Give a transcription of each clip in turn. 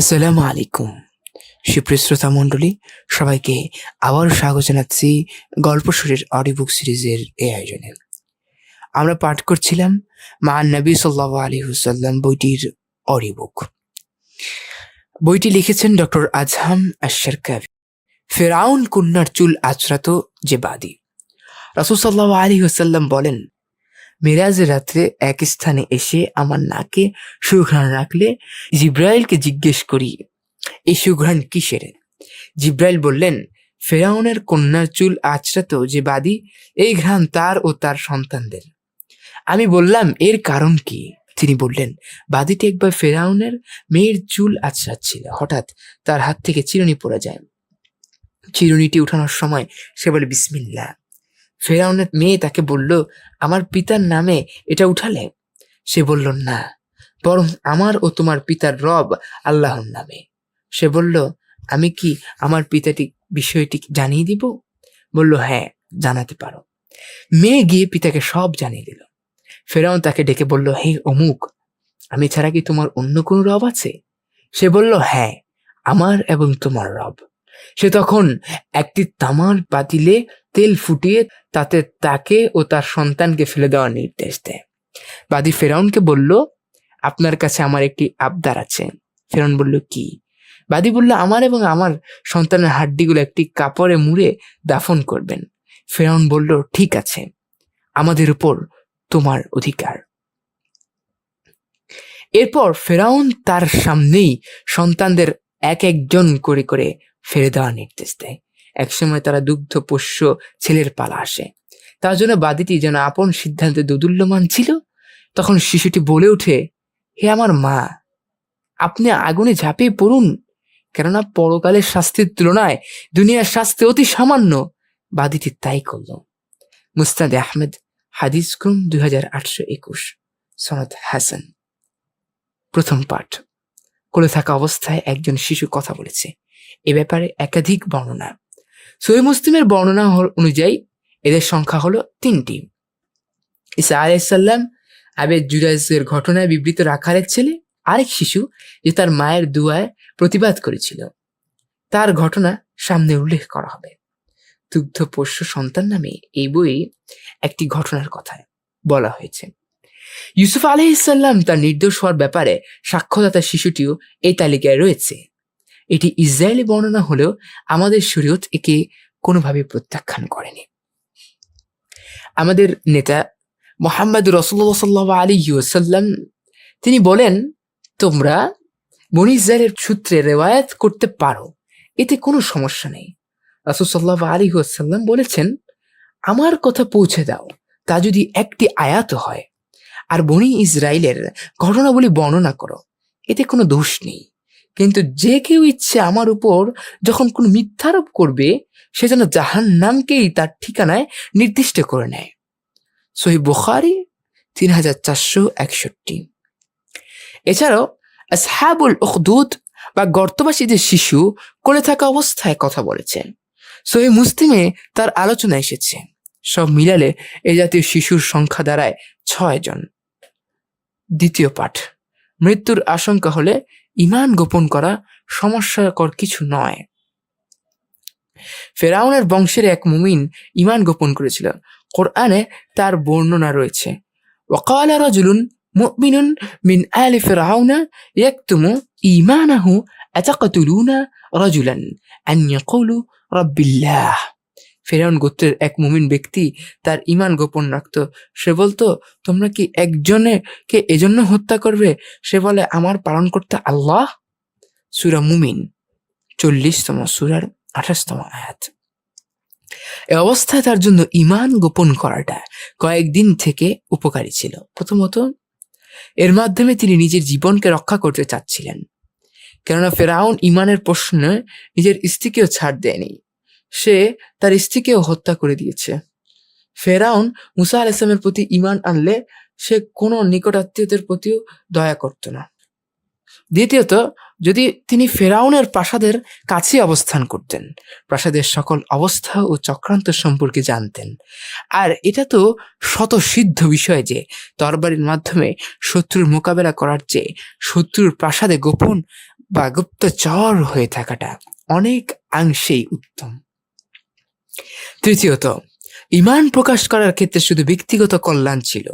আসসালামু আলাইকুম। সুপ্রিয় শ্রোতা মণ্ডলী, সবাইকে আবারও স্বাগত জানাচ্ছি গল্প সুরের অডিও বুক সিরিজের এই আয়োজনে। আমরা পাঠ করছিলাম মা নবী সাল্লাহ আলী হুসাল্লাম বইটির অডিও বুক বইটি লিখেছেন ডক্টর আজহাম আশার কাবি ফেরাউন কন্যার চুল আচরাত যে বাদী। রাসুল সাল্লাহ আলী হুসাল্লাম বলেন মিরাজের রাত্রে এক স্থানে এসে আমার নাকে সুঘ্রাণ রাখলে জিব্রাইলকে জিজ্ঞেস করি, এই সুঘ্রাণ কিসের? জিব্রাইল বললেন, ফেরাউনের কন্যার চুল আচরাত যে বাদী এই ঘ্রাণ তার ও তার সন্তানদের। আমি বললাম, এর কারণ কি? তিনি বললেন, বাদিটি একবার ফেরাউনের মেয়ের চুল আচড়াচ্ছিল, হঠাৎ তার হাত থেকে চিরুনি পড়ে যায়। চিরুনিটি উঠানোর সময় সে বলে বিসমিল্লা ফেরাউনের মেয়ে তাকে বলল, আমার পিতার নামে এটা উঠালে? সে বলল, না, বরং আমার ও তোমার পিতার রব আল্লাহর নামে। সে বলল, আমি কি আমার পিতাটি বিষয়টি জানিয়ে দিব? বলল হ্যাঁ জানাতে পারো। মেয়ে গিয়ে পিতাকে সব জানিয়ে দিল। ফেরাউন তাকে ডেকে বলল, হে অমুক, আমি ছাড়া কি তোমার অন্য কোনো রব আছে? সে বলল হ্যাঁ আমার এবং তোমার রব। সে তখন একটি তামার পাতিলে তেল ফুটিয়ে তাতে তাকে ও তার সন্তানকে ফেলে দেওয়ার নির্দেশ দেয়। বাদী ফেরাউনকে বলল, আপনার কাছে আমার একটি আবদার আছে। ফেরাউন বলল, কি? বাদী বলল, আমার এবং আমার সন্তানের হাড্ডিগুলো একটি কাপড়ে মুড়ে দাফন করবেন। ফেরাউন বলল, ঠিক আছে, আমাদের উপর তোমার অধিকার। এরপর ফেরাউন তার সামনেই সন্তানদের এক একজন করে করে ফেলে দেওয়ার নির্দেশ দেয়। একসময় তারা দুগ্ধ পোষ্য ছেলের পালা আসে। তার জন্য বাদিটি যেন আপন সিদ্ধান্তে দোদুল্যমান ছিল, তখন শিশুটি বলে ওঠে, হে আমার মা, আপনি আগুনে ঝাঁপিয়ে পড়ুন। কেননা পরকালের শাস্তির তুলনায় দুনিয়ার শাস্তি অতি সামান্য। বাদিটি তাই করল। মুস্তাদ আহমেদ, হাদিস ক্রম দুই হাজার আটশো একুশ, সনদ হাসান। প্রথম পাঠ। কোলে থাকা অবস্থায় একজন শিশু কথা বলেছে। এ ব্যাপারে একাধিক বর্ণনা। সহি মুসলিমের বর্ণনা অনুযায়ী এদের সংখ্যা হলো তিনটি। ইসা আলাইসাল্লাম আবেদ জুরাইজের ঘটনায় বিবৃত রাখারের ছেলে, আরেক শিশু যে তার মায়ের দুয়ায় প্রতিবাদ করেছিল। তার ঘটনা সামনে উল্লেখ করা হবে। দুগ্ধ পোষ্য সন্তান নামে এই বইয়ে একটি ঘটনার কথা বলা হয়েছে। ইউসুফ আলহিসাল্লাম তার নির্দোষ হওয়ার ব্যাপারে সাক্ষ্যদাতা শিশুটিও এই তালিকায় রয়েছে। এটি ইসরায়েলি বর্ণনা হলেও আমাদের শরীয়ত একে কোনোভাবে প্রত্যাখ্যান করেনি। আমাদের নেতা মোহাম্মদ রসুল্লাহ সাল্লাহ আলী ইউসাল্লাম তিনি বলেন, তোমরা বনি ইসরায়েলের সূত্রে রেওয়ায়াত করতে পারো, এতে কোনো সমস্যা নেই। রাসুল আলী ওয়াসাল্লাম বলেছেন, আমার কথা পৌঁছে দাও, তা যদি একটি আয়াত হয়। আর বনি ইসরায়েলের ঘটনাবলী বর্ণনা করো, এতে কোনো দোষ নেই। কিন্তু যে কেউ ইচ্ছে আমার উপর যখন কোনো মিথ্যারোপ করবে, সে যেন জাহান নামকেই তার ঠিকানায় নির্দিষ্ট করে নেয়। সহি বুখারি তিন হাজার চারশো একষট্টি। এছাড়াও আসহাবুল উখদুদ বা গর্তবাসীদের শিশু, কোলে থাকা অবস্থায় কথা বলেছে সহি মুসলিমে তার আলোচনা এসেছে। সব মিলালে এ জাতীয় শিশুর সংখ্যা দাঁড়ায় ছয় জন দ্বিতীয় পাঠ, মৃত্যুর আশঙ্কা হলে ইমান গোপন করা সমস্যাকর কিছু নয়। ফেরাউনের বংশের এক মুমিন ইমান গোপন করেছিল। কোরআনে তার বর্ণনা রয়েছে ওকালা রজুলুন মুমিনুন মিন আলি ফেরাউনা ইয়াকতুমু ইমানাহু আতাকাতুলুনা রজুলান আন ইয়াকুলু রাব্বিল্লাহ। ফেরাউন গোত্রের এক মুমিন ব্যক্তি তার ইমান গোপন রাখত। সে বলতো, তোমরা কি একজনেকে এজন্য হত্যা করবে? সে বলে, আমার পালন করতে আল্লাহ। সুরা মুমিন, চল্লিশতম সুরার আঠাশতম আয়াত। এ অবস্থায় তার জন্য ইমান গোপন করাটা কয়েকদিন থেকে উপকারী ছিল। প্রথমত, এর মাধ্যমে তিনি নিজের জীবনকে রক্ষা করতে চাচ্ছিলেন। কেননা ফেরাউন ইমানের প্রশ্নে নিজের স্ত্রীকেও ছাড় দেয়নি। সে তার স্ত্রীকেও হত্যা করে দিয়েছে। ফেরাউন মুসা আল ইসলামের প্রতি ইমান আনলে সে কোনো নিকটাত্মীয়দের প্রতিও দয়া করত না। দ্বিতীয়ত, যদি তিনি ফেরাউনের প্রাসাদের কাছে অবস্থান করতেন, প্রাসাদের সকল অবস্থা ও চক্রান্ত সম্পর্কে জানতেন। আর এটা তো শত সিদ্ধ বিষয় যে, তরবারির মাধ্যমে শত্রুর মোকাবেলা করার চেয়ে শত্রুর প্রাসাদে গোপন বা গুপ্তচর হয়ে থাকাটা অনেক অংশেই উত্তম। তৃতীয়ত, ইমান প্রকাশ করার ক্ষেত্রে শুধু ব্যক্তিগত কল্যাণ ছিল,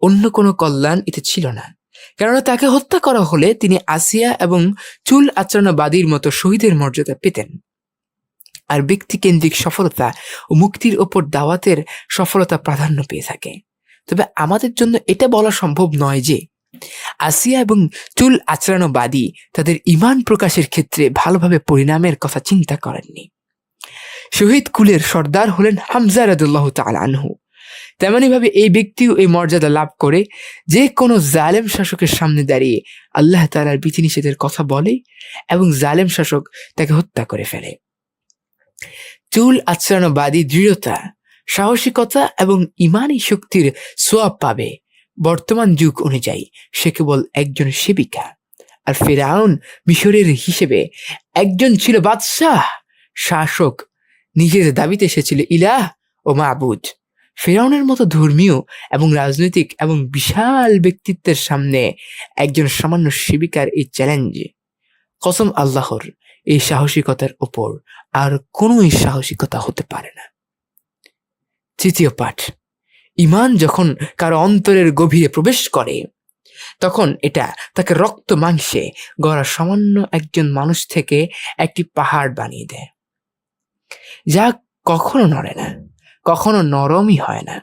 অন্য কোনো কল্যাণ এতে ছিল না। কেননা তাকে হত্যা করা হলে তিনি আসিয়া এবং চুল আচরণবাদীর মতো শহীদের মর্যাদা পেতেন। আর ব্যক্তিকেন্দ্রিক সফলতা ও মুক্তির ওপর দাওয়াতের সফলতা প্রাধান্য পেয়ে থাকে। তবে আমাদের জন্য এটা বলা সম্ভব নয় যে, আসিয়া এবং চুল আচরণবাদী তাদের ইমান প্রকাশের ক্ষেত্রে ভালোভাবে পরিণামের কথা চিন্তা করেননি। শহীদ কুলের সর্দার হলেন হামজা রাদুল্লাহ তাল আনহু। তেমনি ভাবে এই ব্যক্তিও এই মর্যাদা লাভ করে যে কোনো জালেম শাসকের সামনে দাঁড়িয়ে আল্লাহ তালার বিধিনিষেধের কথা বলে এবং জালেম শাসক তাকে হত্যা করে ফেলে। চুল আচরণবাদী দৃঢ়তা, সাহসিকতা এবং ইমানি শক্তির সোয়াব পাবে বর্তমান যুগ অনুযায়ী সে কেবল একজন সেবিকা। আর ফেরাউন মিশরের হিসেবে একজন ছিল বাদশাহ, শাসক নিজের দাবিতে এসেছিল ইলাহ ও মাবুদ। ফেরাউনের মতো ধর্মীয় এবং রাজনৈতিক এবং বিশাল ব্যক্তিত্বের সামনে একজন সামান্য সেবিকার এই চ্যালেঞ্জ কসম আল্লাহর, এই সাহসিকতার ওপর আর কোনোই সাহসিকতা হতে পারে না। তৃতীয় পাঠ, ইমান যখন কারও অন্তরের গভীরে প্রবেশ করে, তখন এটা তাকে রক্ত মাংসে গড়া সামান্য একজন মানুষ থেকে একটি পাহাড় বানিয়ে দেয়। যা কখনো নড়ে না, কখনো নরমই হয় না।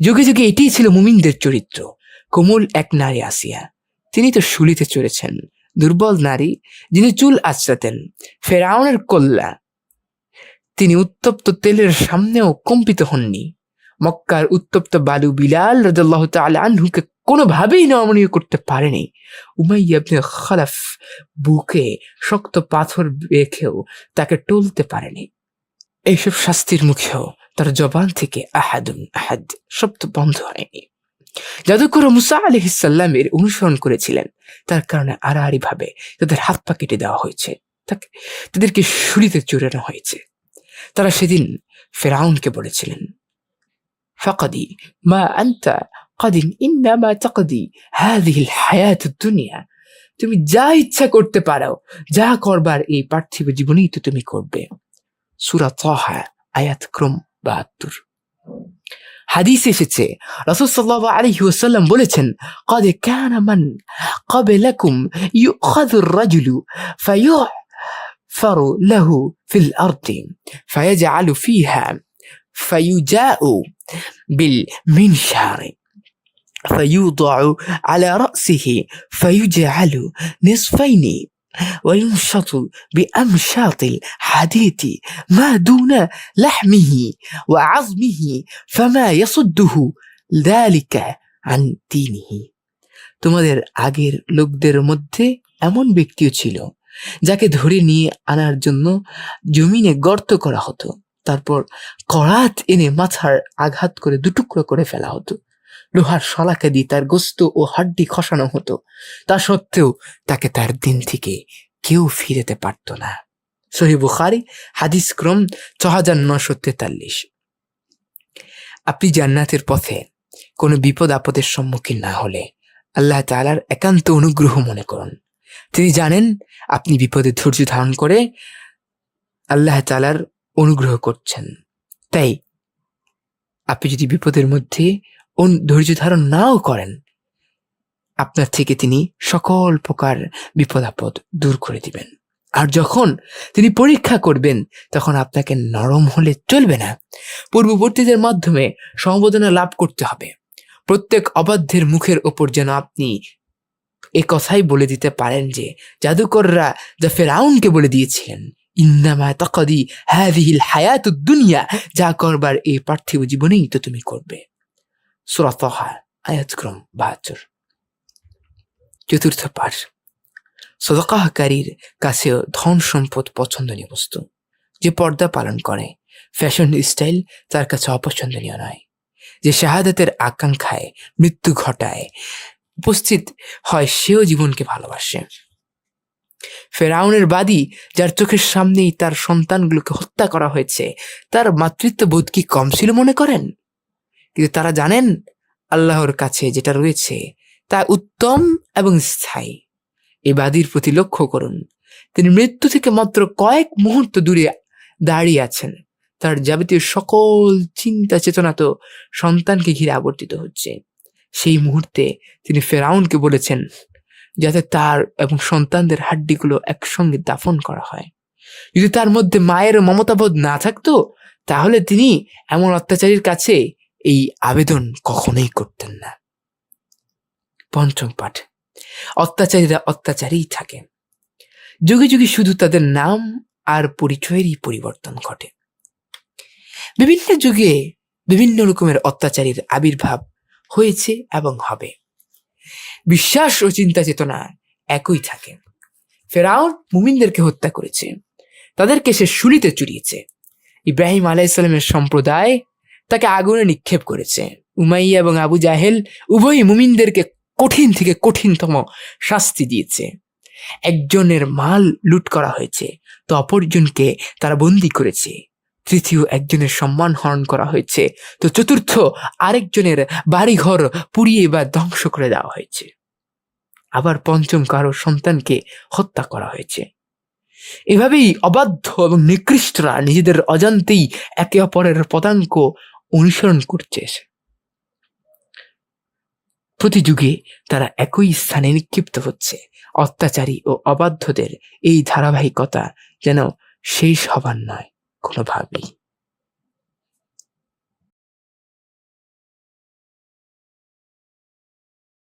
যুগে যুগে এটিই ছিল মুমিনদের চরিত্র। কোমল এক নারী আসিয়া, তিনি তো শুলিতে চড়েছেন, দুর্বল নারী যিনি চুল আঁচড়াতেন, ফেরাউনের কল্যা তিনি উত্তপ্ত তেলের সামনেও কম্পিত হননি। মক্কার উত্তপ্ত বালু বিলাল রাজাল্লাহ আনহুকে কোনোভাবেই নমনীয় করতে পারেনি। উমাইয়া ইবনে খালাফ বুকে শক্ত পাথর রেখেও তাকে টলতে পারেনি। এইসব শাস্তির মুখেও তার জবান থেকে আহাদুন আহাদ শব্দ বন্ধ হয়নি। জাদুকর মুসা আলহিসাল্লামের অনুসরণ করেছিলেন। তার কারণে আড়াআড়ি ভাবে তাদের হাত পা কেটে দেওয়া হয়েছে। তাকে, তাদেরকে শুলিতে চড়ানো হয়েছে। তারা সেদিন ফেরাউনকে বলেছিলেন, ফাকাদি মা আন্তা কাদিন ইন্নামা তাকদি হাদিহিল হায়াত দুনিয়া। তুমি যা ইচ্ছা করতে পারো, যা করবার এই পার্থিব জীবনেই তো তুমি করবে। সুরা তহা আয়াত ক্রম বাহাত্তর হাদিস এসেছে রসুল সাল্লাহ আলহি ওসাল্লাম বলেছেন قد كان من قبلكم يؤخذ الرجل فيحفر له في الأرض فيجعل فيها فيجاء بالمنشار فيوضع على رأسه فيجعل نصفين وينشط بأمشاط الحديد ما دون لحمه وعظمه فما يصده ذلك عن دينه তোমাদের আগের লোকদের মধ্যে এমন ব্যক্তিও ছিল যাকে ধরে নিয়ে আনার জন্য জমিনে গর্ত করা হতো তারপর করাত এনে মাথার আঘাত করে দুটুকরো করে ফেলা হতো লোহার শলাকে দিয়ে তার গোস্ত ও হাড্ডি খসানো হতো। তা সত্ত্বেও তাকে তার দিন থেকে কেউ ফিরেতে পারত না। সহি বুখারি, হাদিস ক্রম ছ হাজার নশো তেতাল্লিশ। আপনি জান্নাতের পথে কোনো বিপদ আপদের সম্মুখীন না হলে আল্লাহ তালার একান্ত অনুগ্রহ মনে করুন। তিনি জানেন আপনি বিপদে ধৈর্য ধারণ করে আল্লাহ তালার অনুগ্রহ করছেন। তাই আপনি যদি বিপদের মধ্যে ধৈর্য ধারণ নাও করেন, আপনার থেকে তিনি সকল প্রকার বিপদ আপদ দূর করে দিবেন। আর যখন তিনি পরীক্ষা করবেন, তখন আপনাকে নরম হলে চলবে না। পূর্ববর্তীদের মাধ্যমে সম্বোধনা লাভ করতে হবে। প্রত্যেক অবাধ্যের মুখের ওপর যেন আপনি এ কথাই বলে দিতে পারেন যে, জাদুকররা যা ফেরাউনকে বলে দিয়েছিলেন, ইন্নামা তকদি হ্যাভিহিল হায়াত দুনিয়া যা করবার এই পার্থিব জীবনেই তো তুমি করবে। সুরাতহা আয়াতক্রম বাহাত্তর চতুর্থ পাঠ সদকাহকারীর কাছেও ধন সম্পদ পছন্দনীয় বস্তু, যে পর্দা পালন করে। ফ্যাশন স্টাইল তার কাছে অপছন্দনীয় নয়। যে শাহাদাতের আকাঙ্ক্ষায় মৃত্যু ঘটায়, উপস্থিত হয় সেও জীবনকে ভালোবাসে। ফেরাউনের বাদী যার চোখের সামনেই তার সন্তানগুলোকে হত্যা করা হয়েছে, তার মাতৃত্ব বোধ কি কম ছিল মনে করেন? কিন্তু তারা জানেন আল্লাহর কাছে যেটা রয়েছে তা উত্তম এবং স্থায়ী। এই বাদীর প্রতি লক্ষ্য করুন। তিনি মৃত্যু থেকে মাত্র কয়েক মুহূর্ত দূরে দাঁড়িয়ে আছেন। তার যাবতীয় সকল চিন্তা চেতনা তো সন্তানকে ঘিরে আবর্তিত হচ্ছে। সেই মুহূর্তে তিনি ফেরাউনকে বলেছেন যাতে তার এবং সন্তানদের হাড্ডিগুলো একসঙ্গে দাফন করা হয়। যদি তার মধ্যে মায়ের মমতাবোধ না থাকতো, তাহলে তিনি এমন অত্যাচারীর কাছে এই আবেদন কখনোই করতেন না। পঞ্চম পাঠ। অত্যাচারীরা অত্যাচারীই থাকে যুগে যুগে শুধু তাদের নাম আর পরিচয়েরই পরিবর্তন ঘটে। বিভিন্ন যুগে বিভিন্ন রকমের অত্যাচারীর আবির্ভাব হয়েছে এবং হবে। বিশ্বাস ও চিন্তা চেতনা একই থাকে। ফেরাউন মুমিনদেরকে হত্যা করেছে। তাদেরকে সে শুলিতে চুরিয়েছে। ইব্রাহিম আলাইসাল্লামের সম্প্রদায় তাকে আগুনে নিক্ষেপ করেছে। উমাইয়া এবং আবু জাহেল উভয়ই মুমিনদেরকে কঠিন থেকে কঠিনতম শাস্তি দিয়েছে। একজনের মাল লুট করা হয়েছে, তো অপরজনকে তারা বন্দি করেছে। তৃতীয় একজনের সম্মান হরণ করা হয়েছে, তো চতুর্থ আরেকজনের বাড়িঘর পুড়িয়ে বা ধ্বংস করে দেওয়া হয়েছে। আবার পঞ্চম কারও সন্তানকে হত্যা করা হয়েছে। এভাবেই অবাধ্য এবং নিকৃষ্টরা নিজেদের অজান্তেই একে অপরের পদাঙ্ক অনুসরণ করছে প্রতি যুগে তারা একই স্থানে নিক্ষিপ্ত হচ্ছে। অত্যাচারী ও অবাধ্যদের এই ধারাবাহিকতা যেন শেষ হবার নয় কোনোভাবেই